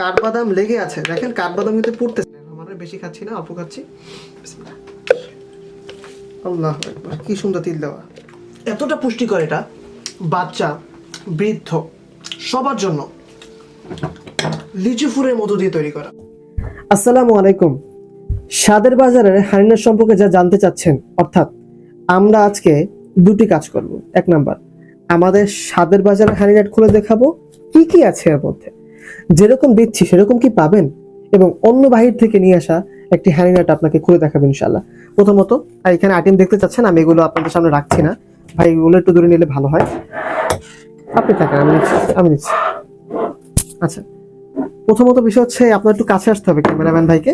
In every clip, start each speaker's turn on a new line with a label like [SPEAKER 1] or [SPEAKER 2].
[SPEAKER 1] কাঠবাদাম লেগে আছে। দেখেন, কাঠবাদাম কিন্তু পড়তেছে। আমার বেশি খাচ্ছি না, অল্প খাচ্ছি। আল্লাহ কি সুন্দর তিল দেওয়া। এতটা পুষ্টিকর এটা। বাচ্চা, বৃদ্ধ, সবার জন্য লিচু ফুলের মতো দিয়ে তৈরি করা। আসসালামু আলাইকুম। স্বাদের বাজারের হারিনার সম্পর্কে যা জানতে চাচ্ছেন, অর্থাৎ আমরা আজকে দুটি কাজ করব। এক নাম্বার, আমাদের স্বাদের বাজারের হারিনাট খুলে দেখাবো, কি কি আছে এর মধ্যে? যেরকম দিচ্ছি সেরকম কি পাবেন? এবং অন্য বাহির থেকে নিয়ে আসা একটি হ্যারিনাট আপনাকে খুলে দেখাবো ইনশাল্লাহ প্রথমত, আর এখানে আইটেম দেখতে চাচ্ছেন, আমি এগুলো আপনাদের সামনে রাখছি না। ভাই, এগুলো একটু দূরে নিলে ভালো হয়। আপনি থাকেন, আমি নিচ্ছি আমি নিচ্ছি। আচ্ছা প্রথমত বিষয় হচ্ছে, আপনার একটু কাছে আসতে হবে ক্যামেরাম্যান ভাইকে।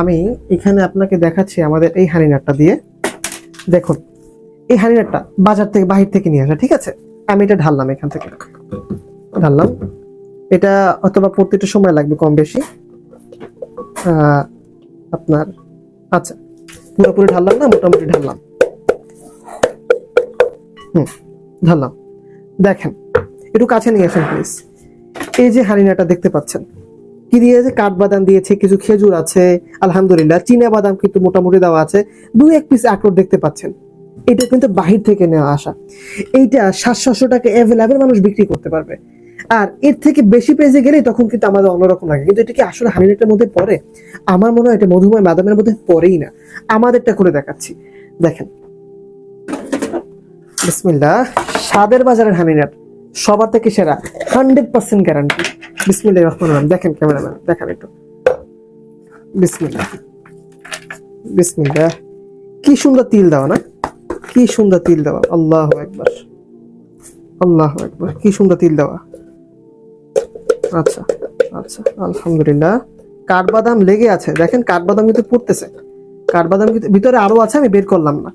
[SPEAKER 1] আমি এখানে আপনাকে দেখাচ্ছি আমাদের এই হানিনাটটা দিয়ে। দেখুন, এই হানিনাটটা বাজার থেকে, বাহির থেকে নিয়ে আসা, ঠিক আছে? আমি এটা ঢাললাম এখান থেকে। ঢাললাম। এটা অথবা প্রত্যেকটা সময় লাগবে কম বেশি। আপনার আচ্ছা পুরোপুরি ঢাললাম না? মোটামুটি ঢাললাম। হুম, ঢাললাম। দেখেন, একটু কাছে নিয়ে আসেন প্লিজ এই যে হারিনাটা দেখতে পাচ্ছেন, কি দিয়েছে কাঠবাদাম দিয়েছে, কিছু খেজুর আছে, আলহামদুলিল্লাহ, চীনা বাদাম কিন্তু মোটামুটি দেওয়া আছে। দুই এক পিস আখরোট দেখতে পাচ্ছেন। এটা কিন্তু বাহির থেকে নেওয়া আসা। এইটা সাত সাতশো টাকা অ্যাভেলেবেল মানুষ বিক্রি করতে পারবে। আর এর থেকে বেশি পেজে গেলে তখন কিন্তু আমাদের অন্যরকম লাগে। কিন্তু এটা কি আসলে হানিনেটের মধ্যে পড়ে? আমার মনে হয় এটা মধুময় বাদামের মধ্যে পড়েই না। আমাদেরটা করে দেখাচ্ছি। দেখেন। বিসমিল্লা সাদের বাজারের হানিনাট সবার থেকে সেরা, হান্ড্রেড পার্সেন্ট গ্যারান্টি বিসমিল্লাহ রহমান রহিম। দেখেন ক্যামেরাম্যান, দেখেন একটু। বিসমিল্লা বিসমিল্লা কি সুন্দর তিল দেওয়া, না? কি সুন্দর তিল দেওয়া। আল্লাহ একবার আল্লাহ একবার কি সুন্দর তিল দেওয়া। আচ্ছা আচ্ছা আলহামদুলিল্লাহ। কাঠবাদাম লেগে আছে। দেখেন, কাঠবাদাম কিন্তু পড়তেছে। কাঠবাদাম কিন্তু ভিতরে আরও আছে, আমি বের করলাম না।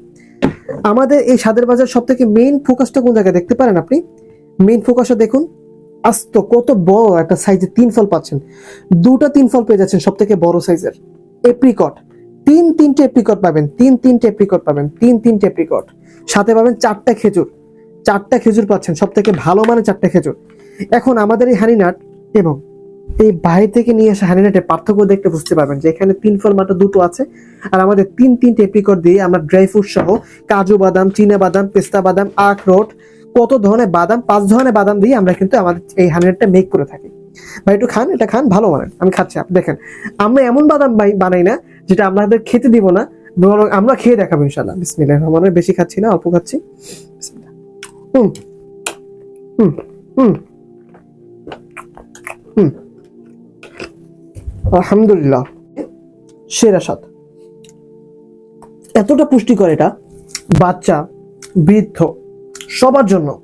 [SPEAKER 1] আমাদের এই সাদের বাজার সব থেকে মেইন ফোকাসটা কোন জায়গায় দেখতে পারেন আপনি? মেইন ফোকাসটা দেখুন। আস্ত, কত বড় একটা সাইজে তিন ফল পাচ্ছেন। দুটা তিন ফল পেয়ে যাচ্ছেন সব থেকে বড় সাইজের এপ্রিকট তিন তিনটে এপ্রিকট পাবেন। তিন তিনটে এপ্রিকট পাবেন। তিন তিনটে এপ্রিকট সাথে পাবেন চারটা খেজুর। চারটা খেজুর পাচ্ছেন সব থেকে ভালো মানে চারটা খেজুর। এখন আমাদের এই হানিনাট এবং এই বাইরে থেকে নিয়ে আসা হানিনাটের পার্থক্য দেখতে বুঝতে পারবেন যে এখানে তিন ফল মাত্র দুটো আছে। আর আমাদের তিন তিনটে এপ্রিকট দিয়ে আমরা ড্রাই ফ্রুট সহ কাজু বাদাম, চীনা বাদাম, পেস্তা বাদাম আখরোট কত ধরনের বাদাম, পাঁচ ধরনের বাদাম দিয়ে আমরা কিন্তু আমাদের এই হানিনাটটা মেক করে থাকি। ভাই, একটু খান, এটা খান, ভালো মানেন আমি খাচ্ছি, আপনি দেখেন। আমরা এমন বাদাম বানাই না যেটা আপনাদের খেতে দিব না, বরং আমরা খেয়ে দেখাবো ইনশাল্লাহ বিসমিল্লাহ রহমানের বেশি খাচ্ছি না, অল্প খাচ্ছি। হুম। হুম। হুম। হুম। আলহামদুলিল্লাহ। সেরা স্বাদ। এতটা পুষ্টিকর এটা, বাচ্চা, বৃদ্ধ, সবার জন্য।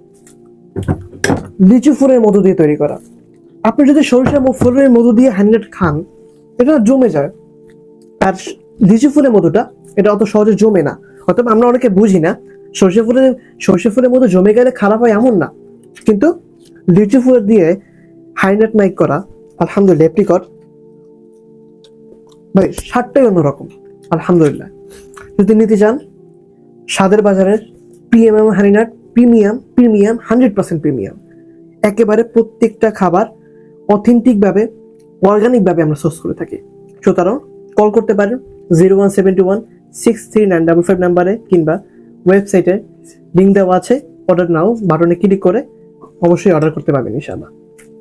[SPEAKER 1] লিচু ফুলের মধু দিয়ে তৈরি করা। আপনি যদি সরিষা ফুলের মধু দিয়ে হ্যান্ডেড খান, এটা জমে যায়। আর লিচু ফুলের মধুটা, এটা অত সহজে জমে না। অর্থাৎ আমরা অনেকে বুঝি না, সর্ষে ফুলের সর্ষে ফুলের মধু জমে গেলে খারাপ হয় এমন না। কিন্তু লিচু ফুলের দিয়ে হাইনেট মাইক করা, আলহামদুলিল্লাহ এপ্রিকট ভাই, স্বাদটাই অন্যরকম, আলহামদুলিল্লাহ। যদি নিতে চান, স্বাদের বাজারের premium হারিনাট premium premium hundred percent premium একেবারে প্রত্যেকটা খাবার অথেন্টিকভাবে অর্গানিকভাবে আমরা সোর্স করে থাকি। সুতরাং কল করতে পারেন zero one seventy one six three nine double five নাম্বারে কিংবা ওয়েবসাইটে লিঙ্ক দেওয়া আছে। অর্ডার নাও বাটনে ক্লিক করে অবশ্যই অর্ডার করতে পারবেন, ইনশাআল্লাহ।